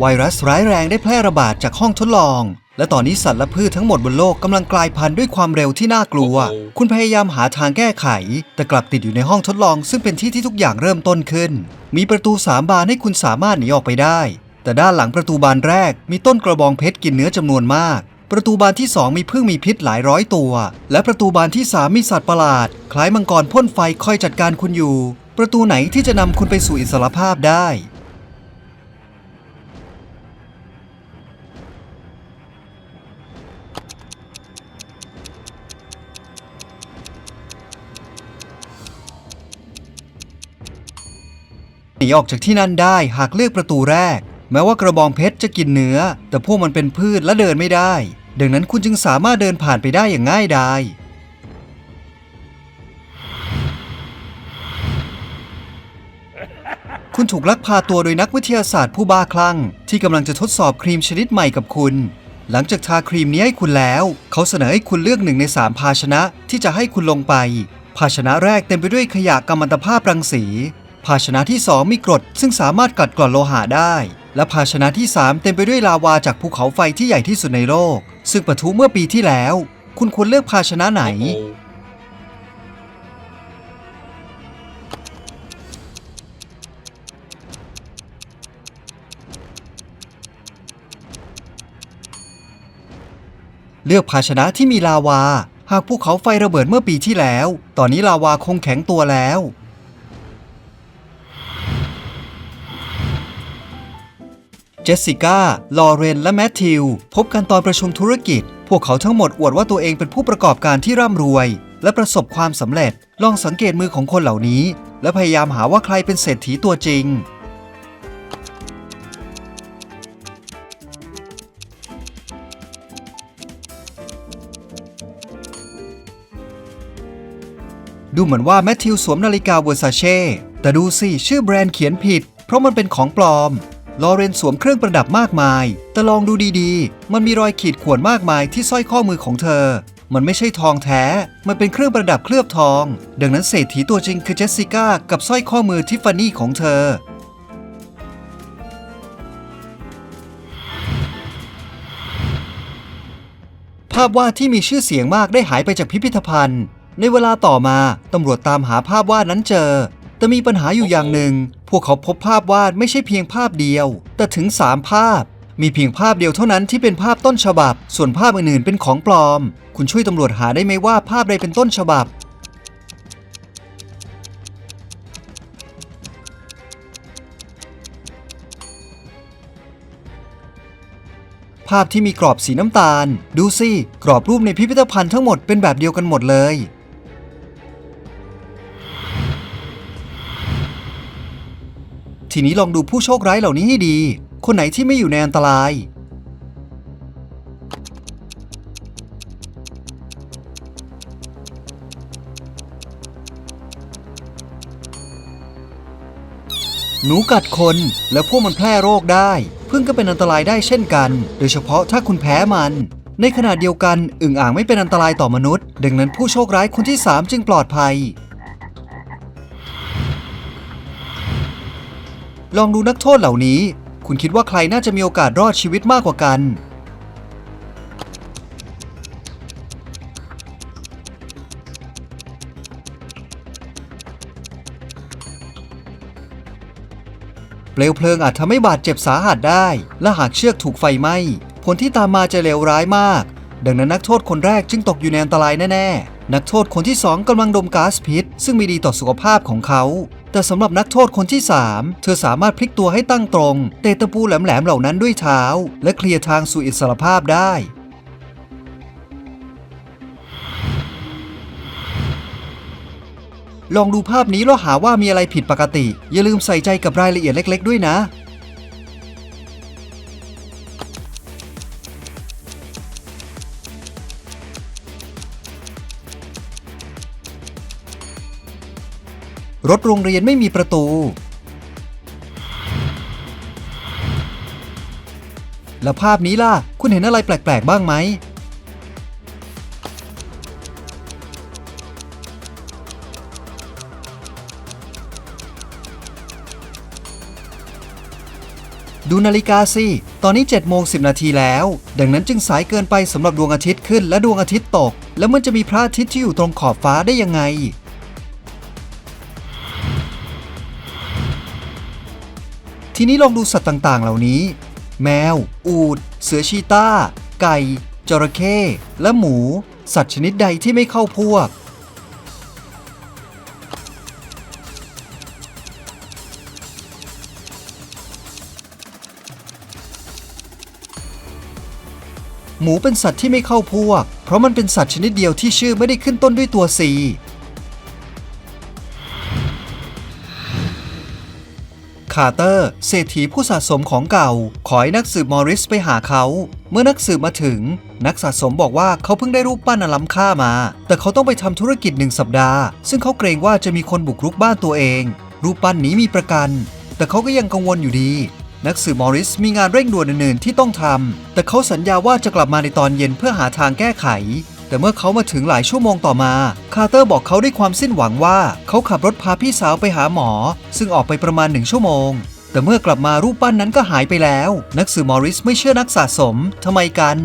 ไวรัสร้ายแรงได้แพร่ระบาดจากห้องทดลอง และตอนนี้สัตว์และพืชทั้งหมดบนโลกกำลังกลายพันธุ์ด้วยความเร็วที่น่ากลัว คุณพยายามหาทางแก้ไข แต่กลับติดอยู่ในห้องทดลอง ซึ่งเป็นที่ที่ทุกอย่างเริ่มต้นขึ้น มีประตูสามบานให้คุณสามารถหนีออกไปได้ แต่ด้านหลังประตูบานแรก มีต้นกระบองเพชรกินเนื้อจำนวนมาก ประตูบานที่2มีพึ่งมีพิษหลายร้อยตัว และประตูบานที่3มีสัตว์ประหลาด คล้ายมังกรพ่นไฟคอยจัดการคุณอยู่ ประตูไหนที่จะนำคุณไปสู่อิสรภาพได้ นีออกจากที่นั่นได้หากเลือกประตูแรก แม้ว่ากระบองเพชรจะกินเนื้อ แต่พวกมันเป็นพืชและเดินไม่ได้ ดังนั้นคุณจึงสามารถเดินผ่านไปได้อย่างง่ายดายคุณถูกลักพาตัวโดยนักวิทยาศาสตร์ผู้บ้าคลั่ง ที่กำลังจะทดสอบครีมชนิดใหม่กับคุณ หลังจากทาครีมนี้ให้คุณแล้ว เขาเสนอให้คุณเลือกหนึ่งในสามภาชนะที่จะให้คุณลงไป ภาชนะแรกเต็มไปด้วยขยะกัมมันตภาพรังสี ภาชนะที่ 2 มีกรดซึ่งสามารถกัดกร่อนโลหะได้ และภาชนะที่ 3 เต็มไปด้วยลาวาจากภูเขาไฟที่ใหญ่ที่สุดในโลก ซึ่งปะทุเมื่อปีที่แล้ว คุณควรเลือกภาชนะไหน เลือกภาชนะที่มีลาวา หากภูเขาไฟระเบิดเมื่อปีที่แล้ว ตอนนี้ลาวาคงแข็งตัวแล้ว เจสสิก้า ลอเรน และแมทธิว พบกันตอนประชุมธุรกิจ พวกเขาทั้งหมดอวดว่าตัวเองเป็นผู้ประกอบการที่ร่ำรวย และประสบความสำเร็จ ลองสังเกตมือของคนเหล่านี้ และพยายามหาว่าใครเป็นเศรษฐีตัวจริง ดูเหมือนว่าแมทธิวสวมนาฬิกาเวอร์ซาเช่แต่ดูสิ ชื่อแบรนด์เขียนผิด เพราะมันเป็นของปลอม ลอเรนสวมเครื่องประดับมากมาย แต่ลองดูดีๆ มันมีรอยขีดข่วนมากมายที่สร้อยข้อมือของเธอ มันไม่ใช่ทองแท้ มันเป็นเครื่องประดับเคลือบทอง ดังนั้นเศรษฐีตัวจริงคือเจสสิก้ากับสร้อยข้อมือทิฟฟานี่ของเธอ ภาพวาดที่มีชื่อเสียงมากได้หายไปจากพิพิธภัณฑ์ ในเวลาต่อมาตำรวจตามหาภาพวาดนั้นเจอ แต่มีปัญหาอยู่อย่างหนึ่ง พวกเขาพบภาพวาดไม่ใช่เพียงภาพเดียว แต่ถึง 3 ภาพ มีเพียงภาพเดียวเท่านั้นที่เป็นภาพต้นฉบับ ส่วนภาพอื่นๆเป็นของปลอม คุณช่วยตำรวจหาได้ไหมว่าภาพใดเป็นต้นฉบับภาพที่มีกรอบสีน้ำตาล ดูสิ กรอบรูปในพิพิธภัณฑ์ทั้งหมดเป็นแบบเดียวกันหมดเลย ทีนี้ลองดูผู้โชคร้ายเหล่านี้ให้ดี คนไหนที่ไม่อยู่ในอันตราย หนูกัดคนและพวกมันแพร่โรคได้ พึ่งก็เป็นอันตรายได้เช่นกัน โดยเฉพาะถ้าคุณแพ้มัน ในขณะเดียวกัน อึ่งอ่างไม่เป็นอันตรายต่อมนุษย์ ดังนั้นผู้โชคร้ายคนที่ 3 จึงปลอดภัย ลองดูนักโทษเหล่านี้ คุณคิดว่าใครน่าจะมีโอกาสรอดชีวิตมากกว่ากัน เปลวเพลิงอาจทำให้บาดเจ็บสาหัสได้ และหากเชือกถูกไฟไหม้ผลที่ตามมาจะเลวร้ายมาก ดังนั้นนักโทษคนแรกจึงตกอยู่ในอันตรายแน่ ๆ นักโทษคนที่2กำลังดมก๊าซพิษ ซึ่งไม่ดีต่อสุขภาพของเขา แต่สำหรับนักโทษคนที่ 3 เธอสามารถพลิกตัวให้ตั้งตรงเตะตะปูแหลมๆเหล่านั้นด้วยเท้า และเคลียร์ทางสู่อิสรภาพได้ลองดูภาพนี้แล้วหาว่ามีอะไรผิดปกติ อย่าลืมใส่ใจกับรายละเอียดเล็ก ๆ ด้วยนะ รถโรงเรียนไม่มีประตู แล้วภาพนี้ล่ะ คุณเห็นอะไรแปลก ๆ บ้างไหม ดูนาฬิกาสิ ตอนนี้7โมง10 นาทีแล้ว ดังนั้นจึงสายเกินไปสำหรับดวงอาทิตย์ขึ้นและดวงอาทิตย์ตก แล้วมันจะมีพระอาทิตย์ที่อยู่ตรงขอบฟ้าได้ยังไง ทีนี้ลองดูสัตว์ต่างๆ เหล่านี้ แมว อูฐเสือชีต้า ไก่ จระเข้ และหมู สัตว์ชนิดใดที่ไม่เข้าพวก หมูเป็นสัตว์ที่ไม่เข้าพวก เพราะมันเป็นสัตว์ชนิดเดียวที่ชื่อไม่ได้ขึ้นต้นด้วยตัว C คาร์เตอร์เศรษฐีผู้สะสมของเก่า ขอให้นักสืบมอริสไปหาเขา เมื่อนักสืบมาถึง นักสะสมบอกว่าเขาเพิ่งได้รูปปั้นอล้ำค่ามา แต่เขาต้องไปทำธุรกิจหนึ่งสัปดาห์ ซึ่งเขาเกรงว่าจะมีคนบุกรุกบ้านตัวเอง รูปปั้นนี้มีประกัน แต่เขาก็ยังกังวลอยู่ดี นักสืบมอริสมีงานเร่งด่วนอื่นๆที่ต้องทำแต่เขาสัญญาว่าจะกลับมาในตอนเย็นเพื่อหาทางแก้ไข แต่เมื่อเขามาถึงหลายชั่วโมงต่อมา คาร์เตอร์บอกเขาด้วยความสิ้นหวังว่า เขาขับรถพาพี่สาวไปหาหมอ ซึ่งออกไปประมาณหนึ่งชั่วโมง แต่เมื่อกลับมารูปปั้นนั้นก็หายไปแล้ว นักสืบมอริสไม่เชื่อนักสะสมทำไมกัน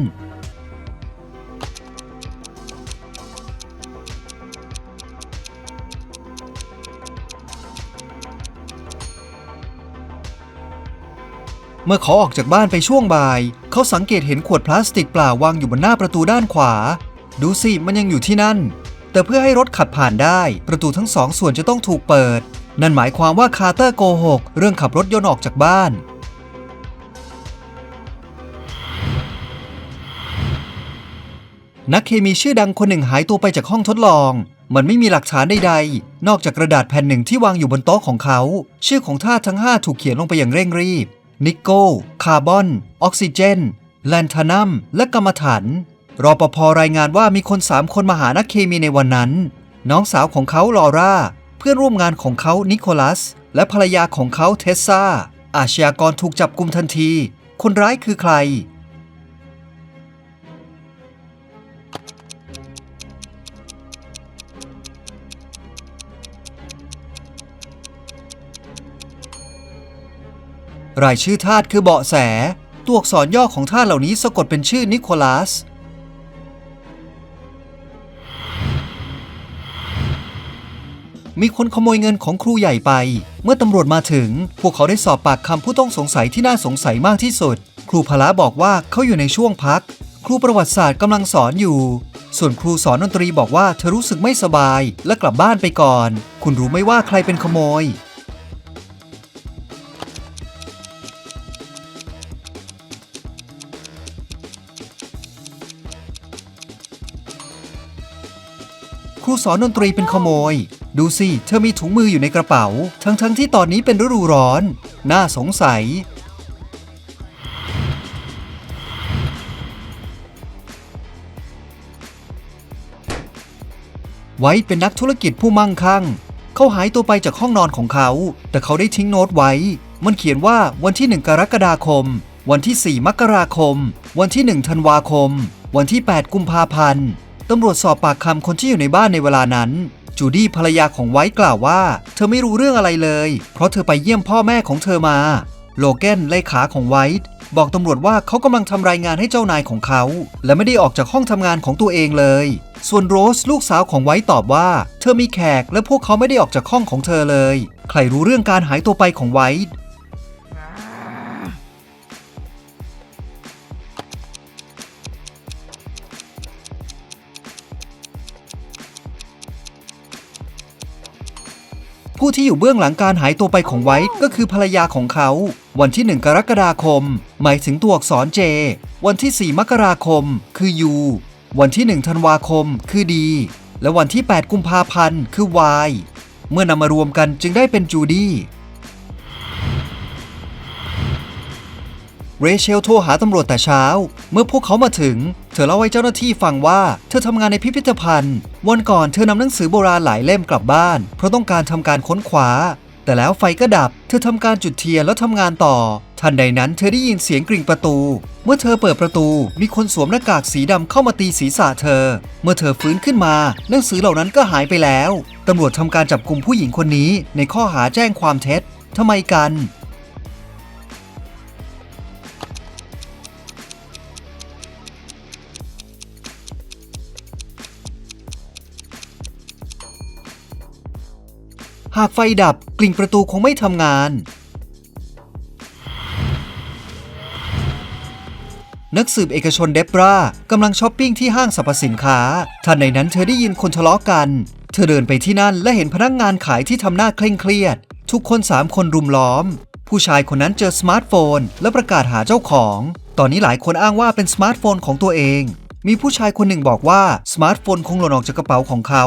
เมื่อเขาออกจากบ้านไปช่วงบ่าย เขาสังเกตเห็นขวดพลาสติกเปล่าวางอยู่บนหน้าประตูด้านขวา ดูสิมันยังอยู่ที่นั่น แต่เพื่อให้รถขับผ่านได้ ประตูทั้งสองส่วนจะต้องถูกเปิด นั่นหมายความว่าคาร์เตอร์โกหกเรื่องขับรถยนต์ออกจากบ้าน นักเคมีชื่อดังคนหนึ่งหายตัวไปจากห้องทดลอง มันไม่มีหลักฐานใดๆ นอกจากกระดาษแผ่นหนึ่งที่วางอยู่บนโต๊ะของเขา ชื่อของธาตุทั้ง 5 ถูกเขียนลงไปอย่างเร่งรีบ นิกโกลคาร์บอน ออกซิเจน แลนทานัม และกรรมฐาน รอปภรายงานว่ามีคน3คนมาหานักเคมีในวันนั้น น้องสาวของเขาลอร่า เพื่อนร่วมงานของเขานิโคลัส และภรรยาของเขาเทสซาอาชญากรถูกจับกุมทันที คนร้ายคือใคร รายชื่อทาสคือเบาะแส ตัวอักษรย่อของทาสเหล่านี้สะกดเป็นชื่อนิโคลัส มีคนขโมยเงินของครูใหญ่ไป เมื่อตำรวจมาถึง พวกเขาได้สอบปากคำผู้ต้องสงสัยที่น่าสงสัยมากที่สุด ครูพละบอกว่าเขาอยู่ในช่วงพัก ครูประวัติศาสตร์กำลังสอนอยู่ ส่วนครูสอนดนตรีบอกว่าเธอรู้สึกไม่สบาย และกลับบ้านไปก่อน คุณรู้ไหมว่าใครเป็นขโมยครูสอนดนตรีเป็นขโมย ดูสิ เธอมีถุงมืออยู่ในกระเป๋า ทั้งๆทที่ตอนนี้เป็นฤดูร้อน น่าสงสัย ไว้เป็นนักธุรกิจผู้มั่งคั่ง เขาหายตัวไปจากห้องนอนของเขา แต่เขาได้ทิ้งโน้ตไว้ มันเขียนว่าวันที่ 1 กรกฎาคม วันที่ 4 มกราคม วันที่ 1 ธันวาคม วันที่ 8 กุมภาพันธ์ตำรวจสอบปากคำคนที่อยู่ในบ้านในเวลานั้น จูดี้ภรรยาของไวท์กล่าวว่า เธอไม่รู้เรื่องอะไรเลย เพราะเธอไปเยี่ยมพ่อแม่ของเธอมา โลแกนเลขาของไวท์บอกตำรวจว่าเขากำลังทำรายงานให้เจ้านายของเขา และไม่ได้ออกจากห้องทำงานของตัวเองเลย ส่วนโรสลูกสาวของไวท์ตอบว่า เธอมีแขกและพวกเขาไม่ได้ออกจากห้องของเธอเลย ใครรู้เรื่องการหายตัวไปของไวท์ ที่อยู่เบื้องหลังการหายตัวไปของไวท์ก็คือภรรยาของเขา วันที่ 1 กรกฎาคม หมายถึงตัวอักษร J วันที่ 4 มกราคม คือ U วันที่ 1 ธันวาคม คือ D และวันที่ 8 กุมภาพันธ์ คือ Y เมื่อนำมารวมกันจึงได้เป็นจูดี้เรเชลโทรหาตำรวจแต่เช้า เมื่อพวกเขามาถึง ธอเล่าให้เจ้าหน้าที่ฟังว่า เธอทำงานในพิพิธภัณฑ์ วันก่อนเธอนำหนังสือโบราณหลายเล่มกลับบ้าน เพราะต้องการทำการค้นคว้า แต่แล้วไฟก็ดับ เธอทำการจุดเทียนแล้วทำงานต่อ ทันใดนั้นเธอได้ยินเสียงกริ่งประตู เมื่อเธอเปิดประตู มีคนสวมหน้ากากสีดำเข้ามาตีศีรษะเธอ เมื่อเธอฟื้นขึ้นมาหนังสือเหล่านั้นก็หายไปแล้วตำรวจทำการจับกลุ่มผู้หญิงคนนี้ในข้อหาแจ้งความเท็จทำไมกัน หากไฟดับกลิ่งประตูคงไม่ทำงาน นักสืบเอกชนเดบรากำลังช้อปปิ้งที่ห้างสรรพสินค้าทันในนั้นเธอได้ยินคนทะเลาะกัน เธอเดินไปที่นั่นและเห็นพนักงงานขายที่ทำหน้าเคร่งเครียด ทุกคนสามคนรุมล้อม ผู้ชายคนนั้นเจอสมาร์ทโฟน และประกาศหาเจ้าของ ตอนนี้หลายคนอ้างว่าเป็นสมาร์ทโฟนของตัวเองมีผู้ชายคนหนึ่งบอกว่า สมาร์ทโฟนคงหล่นออกจากกระเป๋าของเขา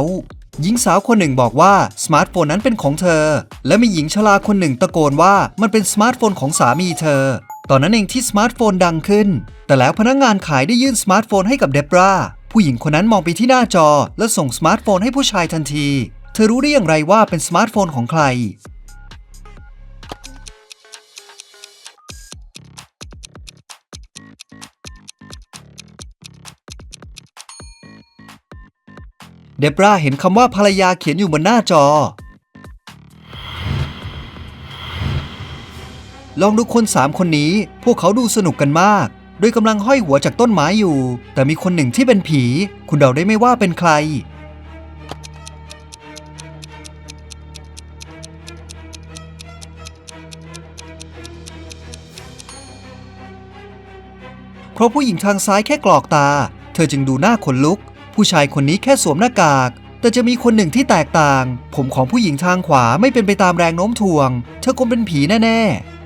หญิงสาวคนหนึ่งบอกว่าสมาร์ทโฟนนั้นเป็นของเธอ และมีหญิงชราคนหนึ่งตะโกนว่ามันเป็นสมาร์ทโฟนของสามีเธอ ตอนนั้นเองที่สมาร์ทโฟนดังขึ้น แต่แล้วพนักงงานขายได้ยื่นสมาร์ทโฟนให้กับเดบราผู้หญิงคนนั้นมองไปที่หน้าจอ และส่งสมาร์ทโฟนให้ผู้ชายทันที เธอรู้ได้อย่างไรว่าเป็นสมาร์ทโฟนของใคร เดบราเห็นคำว่าภรรยาเขียนอยู่บนหน้าจอ ลองดูคนสามคนนี้ พวกเขาดูสนุกกันมาก โดยกำลังห้อยหัวจากต้นไม้อยู่ แต่มีคนหนึ่งที่เป็นผี คุณเดาได้ไหมว่าเป็นใคร เพราะผู้หญิงทางซ้ายแค่กรอกตา เธอจึงดูหน้าขนลุก ผู้ชายคนนี้แค่สวมหน้ากาก แต่จะมีคนหนึ่งที่แตกต่าง ผมของผู้หญิงทางขวาไม่เป็นไปตามแรงโน้มถ่วง เธอคงเป็นผีแน่ๆ